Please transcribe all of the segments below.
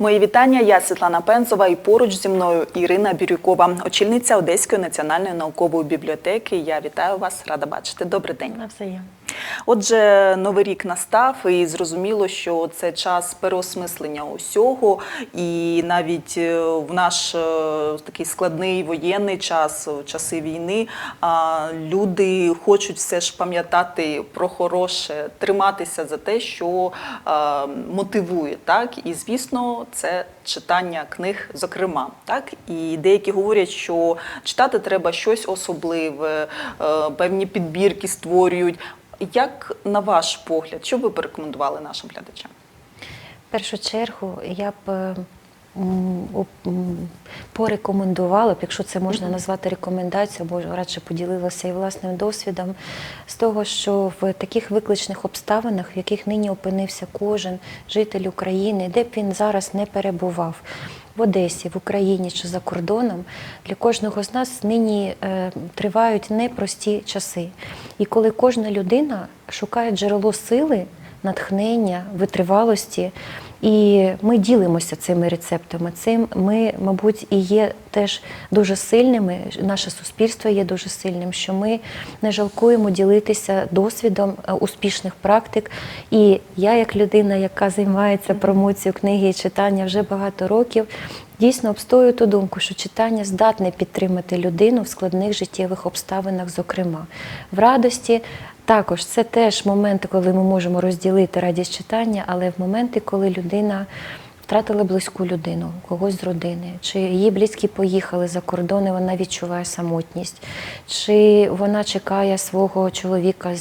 Мої вітання. Я Світлана Пензова і поруч зі мною Ірина Бірюкова, очільниця Одеської національної наукової бібліотеки. Я вітаю вас, рада бачити. Добрий день. Навзаєм. Отже, новий рік настав, і зрозуміло, що це час переосмислення усього. І навіть е, в наш е, такий складний воєнний час, в часи війни, люди хочуть все ж пам'ятати про хороше, триматися за те, що мотивує. Так і звісно, це читання книг, зокрема. Так і деякі говорять, що читати треба щось особливе, е, певні підбірки створюють. Як на ваш погляд, що б ви порекомендували нашим глядачам? В першу чергу я б порекомендувала б, якщо це можна назвати рекомендацією, бо радше поділилася і власним досвідом, з того, що в таких викличних обставинах, в яких нині опинився кожен житель України, де б він зараз не перебував. В Одесі, в Україні чи за кордоном для кожного з нас нині е, тривають непрості часи. І коли кожна людина шукає джерело сили, натхнення, витривалості, і ми ділимося цими рецептами. Цим ми, мабуть, і є теж дуже сильними. Наше суспільство є дуже сильним, що ми не жалкуємо ділитися досвідом е, успішних практик. І я, як людина, яка займається промоцією книги і читання вже багато років, дійсно обстоюю ту думку, що читання здатне підтримати людину в складних життєвих обставинах, зокрема в радості. Також це теж моменти, коли ми можемо розділити радість читання, але в моменти, коли людина втратила близьку людину, когось з родини, чи її близькі поїхали за кордон, і вона відчуває самотність, чи вона чекає свого чоловіка,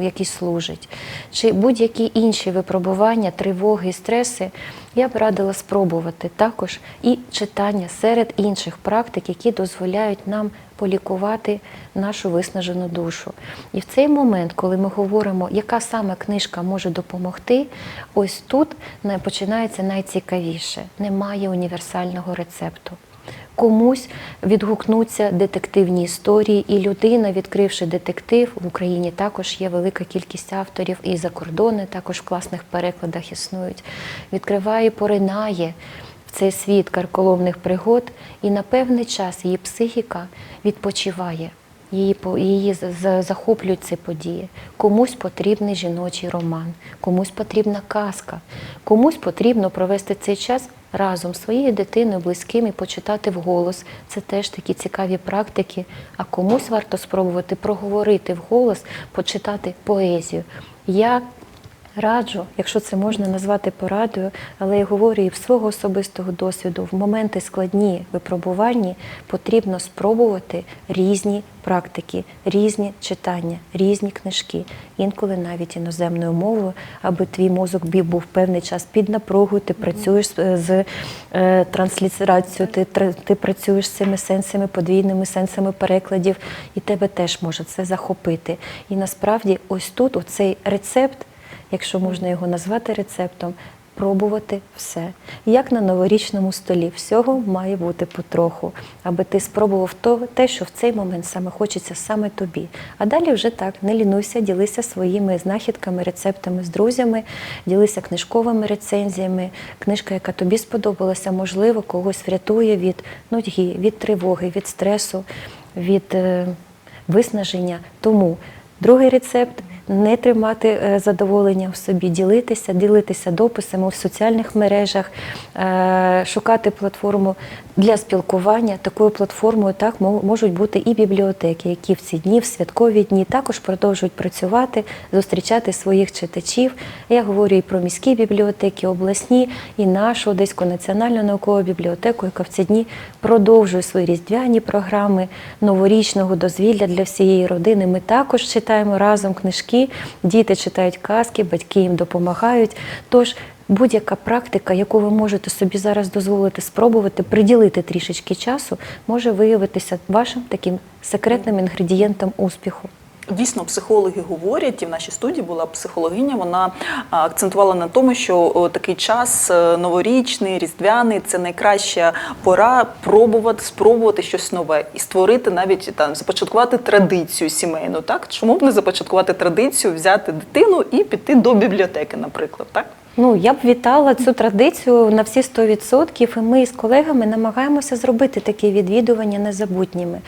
який служить, чи будь-які інші випробування, тривоги, стреси. Я б радила спробувати також і читання серед інших практик, які дозволяють нам полікувати нашу виснажену душу. І в цей момент, коли ми говоримо, яка саме книжка може допомогти, ось тут починається найцікавіше. Немає універсального рецепту. Комусь відгукнуться детективні історії, і людина, відкривши детектив, в Україні також є велика кількість авторів, і за кордони також в класних перекладах існують. Відкриває, поринає цей світ карколомних пригод, і на певний час її психіка відпочиває. Її, її за- за- захоплюють ці події. Комусь потрібний жіночий роман, комусь потрібна казка, комусь потрібно провести цей час разом своєю дитиною, близькими, почитати вголос. Це теж такі цікаві практики. А комусь варто спробувати проговорити вголос, почитати поезію. Я Раджу, якщо це можна назвати порадою, але я говорю і в свого особистого досвіду, в моменти складні випробуванні потрібно спробувати різні практики, різні читання, різні книжки, інколи навіть іноземною мовою, аби твій мозок бі- був певний час під напругою, ти працюєш з, е, транслітерацією, ти, ти працюєш з цими сенсами, подвійними сенсами перекладів, і тебе теж може це захопити. І насправді, ось тут оцей рецепт якщо можна його назвати рецептом, пробувати все. Як на новорічному столі, всього має бути потроху, аби ти спробував те, що в цей момент саме хочеться саме тобі. А далі вже так, не лінуйся, ділися своїми знахідками, рецептами з друзями, ділися книжковими рецензіями. Книжка, яка тобі сподобалася, можливо, когось врятує від нудьги, від тривоги, від стресу, від е, виснаження. Тому другий рецепт не тримати е, задоволення в собі, ділитися, ділитися дописами в соціальних мережах, е, шукати платформу для спілкування. Такою платформою так можуть бути і бібліотеки, які в ці дні, в святкові дні також продовжують працювати, зустрічати своїх читачів. Я говорю і про міські бібліотеки, обласні, і нашу Одеську національну наукову бібліотеку, яка в ці дні продовжує свої різдвяні програми новорічного дозвілля для всієї родини. Ми також читаємо разом книжки, діти читають казки, батьки їм допомагають. Тож будь-яка практика, яку ви можете собі зараз дозволити спробувати, приділити трішечки часу, може виявитися вашим таким секретним інгредієнтом успіху. Дійсно, психологи говорять, і в нашій студії була психологиня. Вона акцентувала на тому, що такий час е, новорічний, різдвяний це найкраща пора пробувати, спробувати щось нове і створити навіть там започаткувати традицію сімейну. Так чому б не започаткувати традицію, взяти дитину і піти до бібліотеки, наприклад, так? Ну, я б вітала цю традицію на всі 100%, і ми з колегами намагаємося зробити такі відвідування незабутніми.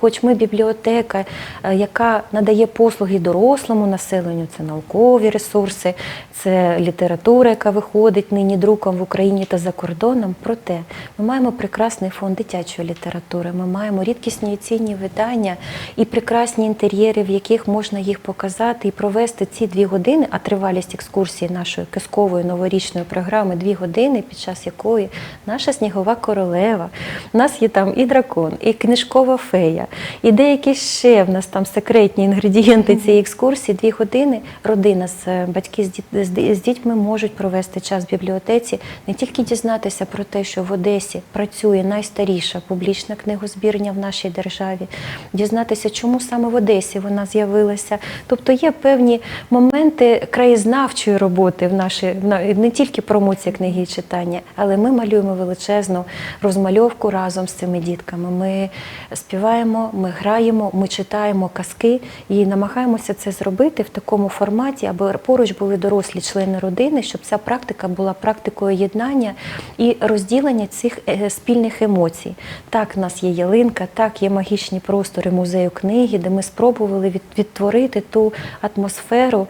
Хоч ми бібліотека, е, яка надає послуги дорослому населенню, це наукові ресурси, це література, яка виходить нині друком в Україні та за кордоном. Проте ми маємо прекрасний фонд дитячої літератури, ми маємо рідкісні і цінні видання і прекрасні інтер'єри, в яких можна їх показати і провести ці дві години, а тривалість екскурсії нашої казкової новорічної програми дві години, під час якої наша снігова королева. У нас є там і дракон, і книжкова фея, і деякі ще в нас там секретні інгредієнти цієї екскурсії. Дві години родина з е, батьки з, діт- з дітьми можуть провести час в бібліотеці, не тільки дізнатися про те, що в Одесі працює найстаріша публічна книгозбірня в нашій державі, дізнатися, чому саме в Одесі вона з'явилася. Тобто є певні моменти краєзнавчої роботи в нашій не тільки промоція книги і читання, але ми малюємо величезну розмальовку разом з цими дітками. Ми співаємо, ми граємо, ми читаємо казки і намагаємося це зробити в такому форматі, аби поруч були дорослі члени родини, щоб ця практика була практикою єднання і розділення цих е, спільних емоцій. Так, в нас є ялинка, так є магічні простори музею книги, де ми спробували відтворити ту атмосферу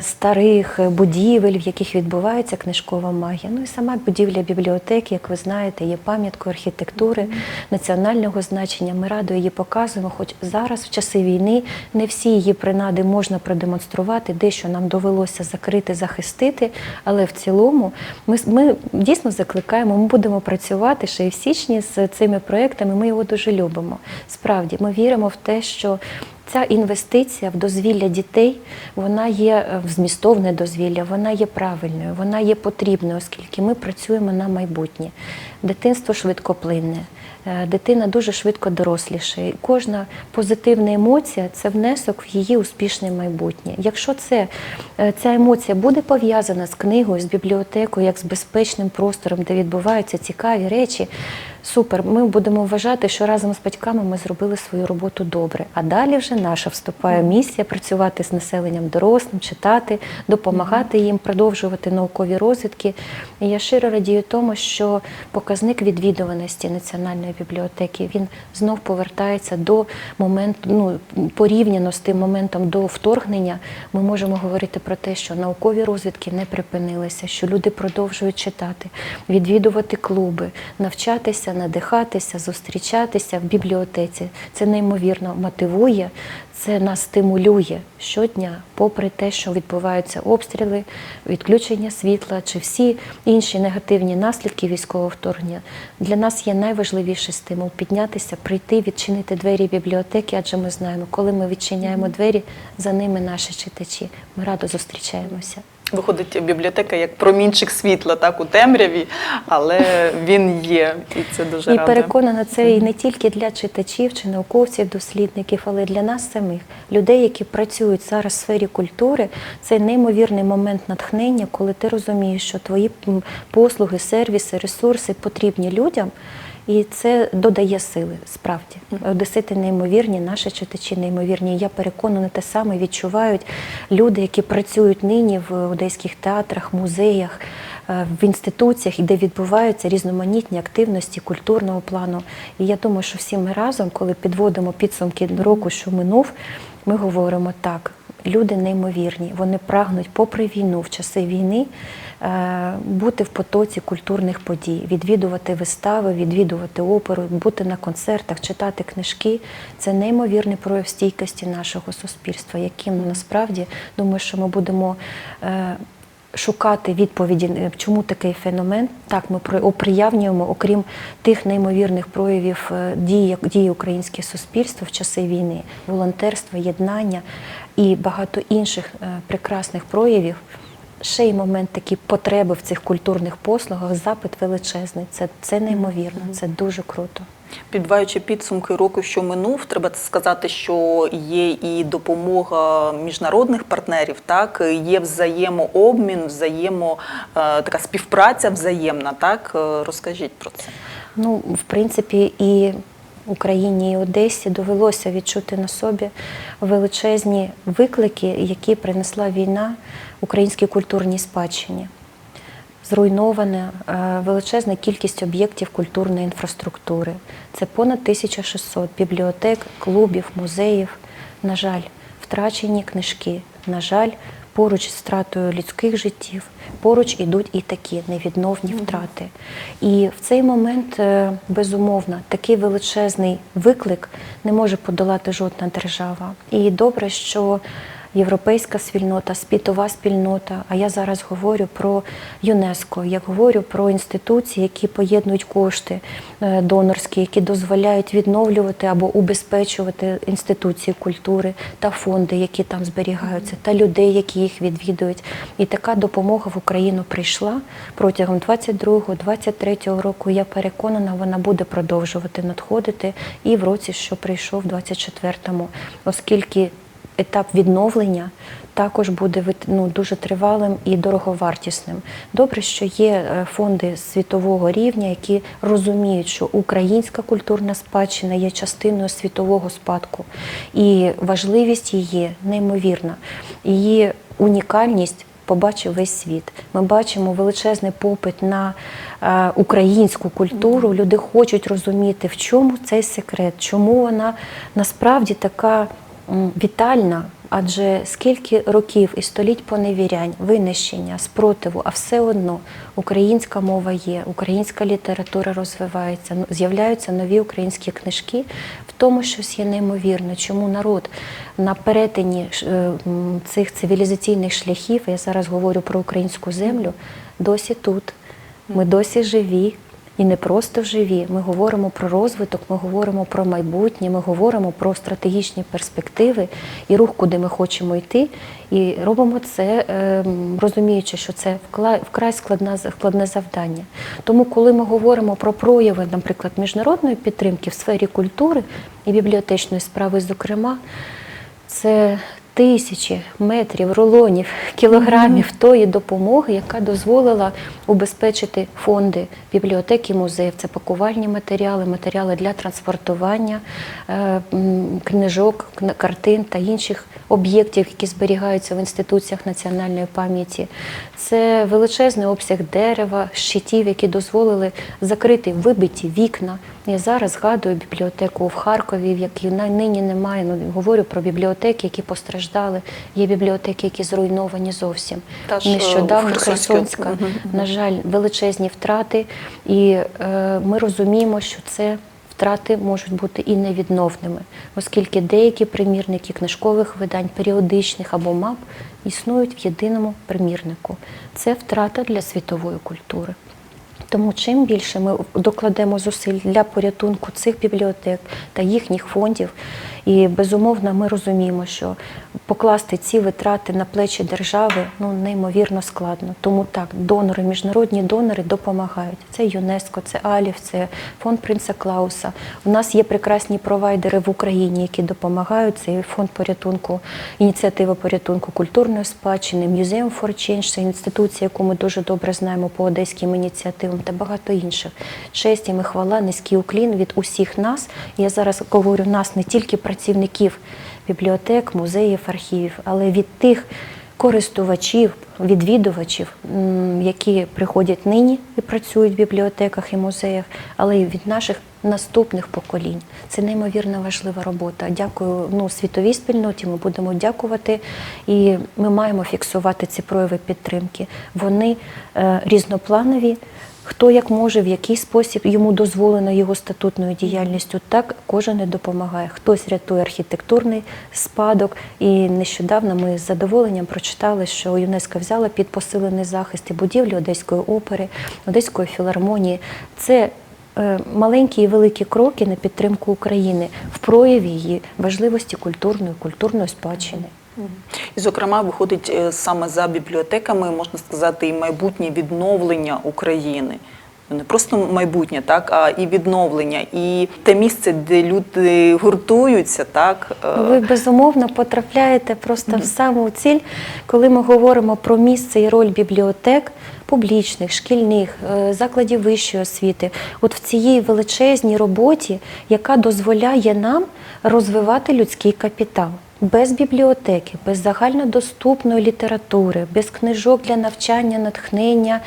старих будівель, в яких відбувається книжкова магія. Ну і сама будівля бібліотеки, як ви знаєте, є пам'яткою архітектури національного значення. Ми радо її показуємо, хоч зараз, в часи війни, не всі її принади можна продемонструвати, дещо нам довелося закрити, захистити. Але в цілому ми, ми дійсно закликаємо, ми будемо працювати ще і в січні з цими проектами. Ми його дуже любимо. Справді, ми віримо в те, що Ця інвестиція в дозвілля дітей, вона є е, в змістовне дозвілля, вона є правильною, вона є потрібною, оскільки ми працюємо на майбутнє. Дитинство швидкоплинне, е, дитина дуже швидко дорослішає. І Кожна позитивна емоція це внесок в її успішне майбутнє. Якщо це, е, ця емоція буде пов'язана з книгою, з бібліотекою, як з безпечним простором, де відбуваються цікаві речі, супер. Ми будемо вважати, що разом з батьками ми зробили свою роботу добре. А далі вже наша вступає місія працювати з населенням дорослим, читати, допомагати їм продовжувати наукові розвідки. І я щиро радію тому, що показник відвідуваності національної бібліотеки він знов повертається до моменту, ну порівняно з тим моментом до вторгнення. Ми можемо говорити про те, що наукові розвідки не припинилися, що люди продовжують читати, відвідувати клуби, навчатися, надихатися, зустрічатися в бібліотеці. Це неймовірно мотивує, це нас стимулює щодня, попри те, що відбуваються обстріли, відключення світла чи всі інші негативні наслідки військового вторгнення. Для нас є найважливіший стимул піднятися, прийти, відчинити двері бібліотеки, адже ми знаємо, коли ми відчиняємо двері, за ними наші читачі. Ми радо зустрічаємося. Виходить бібліотека як промінчик світла, так у темряві, але він є, і це дуже І радує. переконана, це і не тільки для читачів чи науковців, дослідників, але й для нас самих, людей, які працюють зараз в сфері культури. Це неймовірний момент натхнення, коли ти розумієш, що твої послуги, сервіси, ресурси потрібні людям. І це додає сили, справді. Одесити неймовірні, наші читачі неймовірні. Я переконана, те саме відчувають люди, які працюють нині в одеських театрах, музеях, е, в інституціях, де відбуваються різноманітні активності культурного плану. І я думаю, що всі ми разом, коли підводимо підсумки року, що минув, ми говоримо так. Люди неймовірні, вони прагнуть, попри війну, в часи війни, е, бути в потоці культурних подій, відвідувати вистави, відвідувати оперу, бути на концертах, читати книжки. Це неймовірний прояв стійкості нашого суспільства, яким насправді думаю, що ми будемо. е, Шукати відповіді, е, чому такий феномен. Так, ми оприявнюємо, окрім тих неймовірних проявів дії, дії українське суспільство в часи війни, волонтерство, єднання і багато інших е, прекрасних проявів. Ще й момент такі потреби в цих культурних послугах, запит величезний. Це, це неймовірно, це дуже круто. Підбиваючи підсумки року, що минув, треба сказати, що є і допомога міжнародних партнерів, так є взаємообмін, взаємо е, така співпраця взаємна. Так Е, розкажіть про це. Ну, в принципі, і Україні і Одесі довелося відчути на собі величезні виклики, які принесла війна українській культурній спадщині. Зруйнована е, величезна кількість об'єктів культурної інфраструктури. Це понад 1600 бібліотек, клубів, музеїв. На жаль, втрачені книжки. На жаль, поруч з втратою людських життів, поруч ідуть і такі невідновні втрати. І в цей момент, е, безумовно, такий величезний виклик не може подолати жодна держава. І добре, що європейська спільнота, світова спільнота. А я зараз говорю про ЮНЕСКО. Я говорю про інституції, які поєднують кошти е, донорські, які дозволяють відновлювати або убезпечувати інституції культури та фонди, які там зберігаються, та людей, які їх відвідують. І така допомога в Україну прийшла протягом 22-23 року. Я переконана, вона буде продовжувати надходити і в році, що прийшов, 24-му, оскільки етап відновлення також буде ну, дуже тривалим і дороговартісним. Добре, що є е, фонди світового рівня, які розуміють, що українська культурна спадщина є частиною світового спадку, і важливість її неймовірна. Її унікальність. Побачив весь світ. Ми бачимо величезний попит на е, українську культуру. Люди хочуть розуміти, в чому цей секрет, чому вона насправді така вітальна. Адже скільки років і століть поневірянь, винищення, спротиву, а все одно українська мова є, українська література розвивається, ну, з'являються нові українські книжки. В тому щось є неймовірно, чому народ на перетині е, цих цивілізаційних шляхів, я зараз говорю про українську землю, досі тут. Ми досі живі. І не просто живі. Ми говоримо про розвиток, ми говоримо про майбутнє, ми говоримо про стратегічні перспективи і рух, куди ми хочемо йти. І робимо це, ем, розуміючи, що це вкрай складна, складне завдання. Тому, коли ми говоримо про прояви, наприклад, міжнародної підтримки в сфері культури і бібліотечної справи, зокрема, це тисячі метрів, рулонів, кілограмів тої допомоги, яка дозволила убезпечити фонди бібліотеки музеїв. Це пакувальні матеріали, матеріали для транспортування е, книжок, картин та інших об'єктів, які зберігаються в інституціях національної пам'яті. Це величезний обсяг дерева, щитів, які дозволили закрити вибиті вікна. Я зараз згадую бібліотеку в Харкові, в якій нині немає. Ну говорю про бібліотеки, які постраждали. Є бібліотеки, які зруйновані зовсім. Та ж, е, Нещодавно Херсонська, на жаль, величезні втрати, і е, ми розуміємо, що це. Втрати можуть бути і невідновними, оскільки деякі примірники книжкових видань, періодичних або мап існують в єдиному примірнику. Це втрата для світової культури. Тому чим більше ми докладемо зусиль для порятунку цих бібліотек та їхніх фондів, і безумовно ми розуміємо, що покласти ці витрати на плечі держави ну неймовірно складно. Тому так, донори, міжнародні донори допомагають. Це ЮНЕСКО, це Алів, це фонд Принца Клауса. У нас є прекрасні провайдери в Україні, які допомагають. Це і фонд порятунку, ініціатива порятунку культурної спадщини, Museum for Change, це інституція, яку ми дуже добре знаємо по одеським ініціативам та багато інших. Честь і хвала, низький уклін від усіх нас. Я зараз говорю нас не тільки працівників бібліотек, музеїв, архівів, але від тих користувачів, відвідувачів, які приходять нині і працюють в бібліотеках і музеях, але й від наших наступних поколінь. Це неймовірно важлива робота. Дякую ну, світовій спільноті. Ми будемо дякувати, і ми маємо фіксувати ці прояви підтримки. Вони е, різнопланові. Хто як може, в який спосіб йому дозволено його статутною діяльністю, так кожен і допомагає. Хтось рятує архітектурний спадок. І нещодавно ми з задоволенням прочитали, що ЮНЕСКО взяла під посилений захист і будівлі Одеської опери, Одеської філармонії. Це е, маленькі і великі кроки на підтримку України в прояві її важливості культурної, культурної спадщини. І, зокрема, виходить е, саме за бібліотеками, можна сказати, і майбутнє відновлення України. не просто майбутнє, так, а і відновлення, і те місце, де люди гуртуються, так. е, Ви безумовно потрапляєте просто в саму ціль, коли ми говоримо про місце і роль бібліотек публічних, шкільних, е, закладів вищої освіти, от в цій величезній роботі, яка дозволяє нам розвивати людський капітал. Без бібліотеки, без загальнодоступної літератури, без книжок для навчання, натхнення,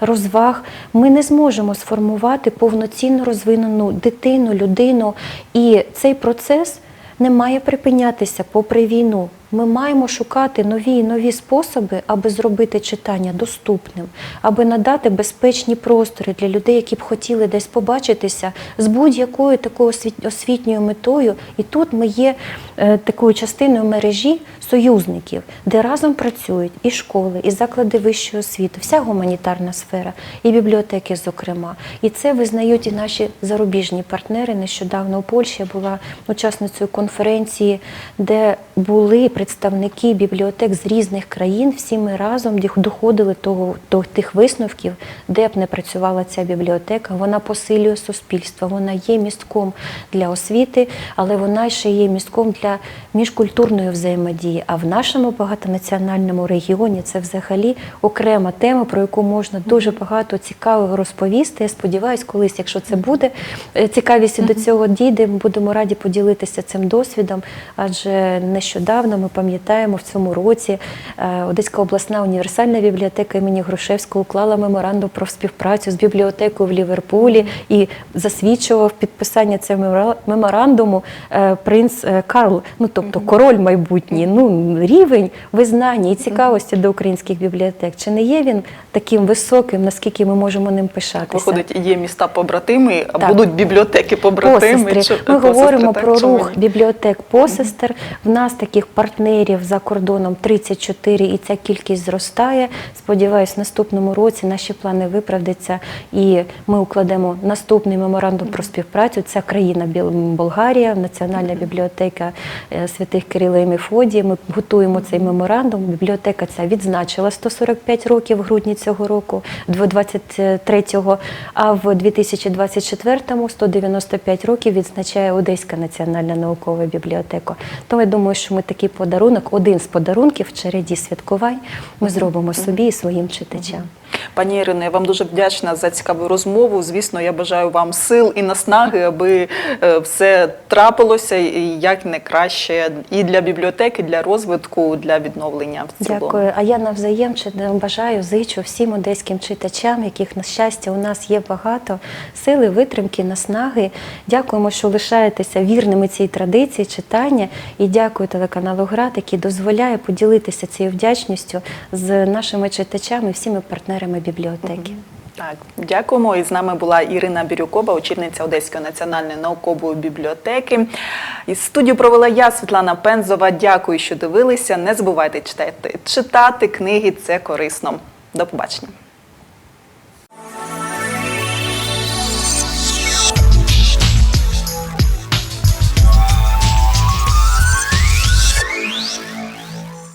розваг ми не зможемо сформувати повноцінно розвинену дитину, людину. І цей процес не має припинятися попри війну. Ми маємо шукати нові і нові способи, аби зробити читання доступним, аби надати безпечні простори для людей, які б хотіли десь побачитися з будь-якою такою освітньою метою. І тут ми є е, такою частиною мережі союзників, де разом працюють і школи, і заклади вищої освіти, вся гуманітарна сфера, і бібліотеки, зокрема. І це визнають і наші зарубіжні партнери. Нещодавно у Польщі я була учасницею конференції, де були представники бібліотек з різних країн. Всі ми разом доходили того, до тих висновків, де б не працювала ця бібліотека. Вона посилює суспільство, вона є містком для освіти, але вона ще є містком для міжкультурної взаємодії. А в нашому багатонаціональному регіоні це взагалі окрема тема, про яку можна дуже багато цікавого розповісти. Я сподіваюся, колись, якщо це буде е, цікавість і до цього дійде, ми будемо раді поділитися цим досвідом. Адже нещодавно ми пам'ятаємо в цьому році е, Одеська обласна універсальна бібліотека імені Грушевського уклала меморандум про співпрацю з бібліотекою в Ліверпулі і засвідчував підписання цього меморандуму е, принц е, Карл, ну тобто король майбутній. Ну рівень визнання і цікавості до українських бібліотек. Чи не є він таким високим, наскільки ми можемо ним пишатися? Виходить, є міста побратими, а будуть бібліотеки побратими. Посестри. Ми говоримо про рух бібліотек посестер. В нас таких партнерів за кордоном 34, і ця кількість зростає. Сподіваюсь, в наступному році наші плани виправдаться, і ми укладемо наступний меморандум про співпрацю. Це країна Болгарія, Національна бібліотека е, святих Кирила і Мефодія. Ми готуємо цей меморандум. Бібліотека ця відзначила 145 років в грудні цього року, 23-го, а в 2024-му 195 років відзначає Одеська національна наукова бібліотека. Тому я думаю, що ми такий подарунок, один з подарунків в череді святкувань, ми зробимо собі і своїм читачам. Пані Ірино, я вам дуже вдячна за цікаву розмову. Звісно, я бажаю вам сил і наснаги, аби е, все трапилося і як найкраще і для бібліотеки, для розвитку, для відновлення в цілому. Дякую. А я навзаєм бажаю, зичу всім одеським читачам, яких на щастя у нас є багато сили, витримки, наснаги. Дякуємо, що лишаєтеся вірними цій традиції читання. І дякую телеканалу ГРАД, який дозволяє поділитися цією вдячністю з нашими читачами, всіми партнерами бібліотеки. Так, дякуємо. І з нами була Ірина Бірюкова, очільниця Одеської національної наукової бібліотеки. І студію провела я, Світлана Пензова. Дякую, що дивилися. Не забувайте читати. Читати книги це корисно. До побачення.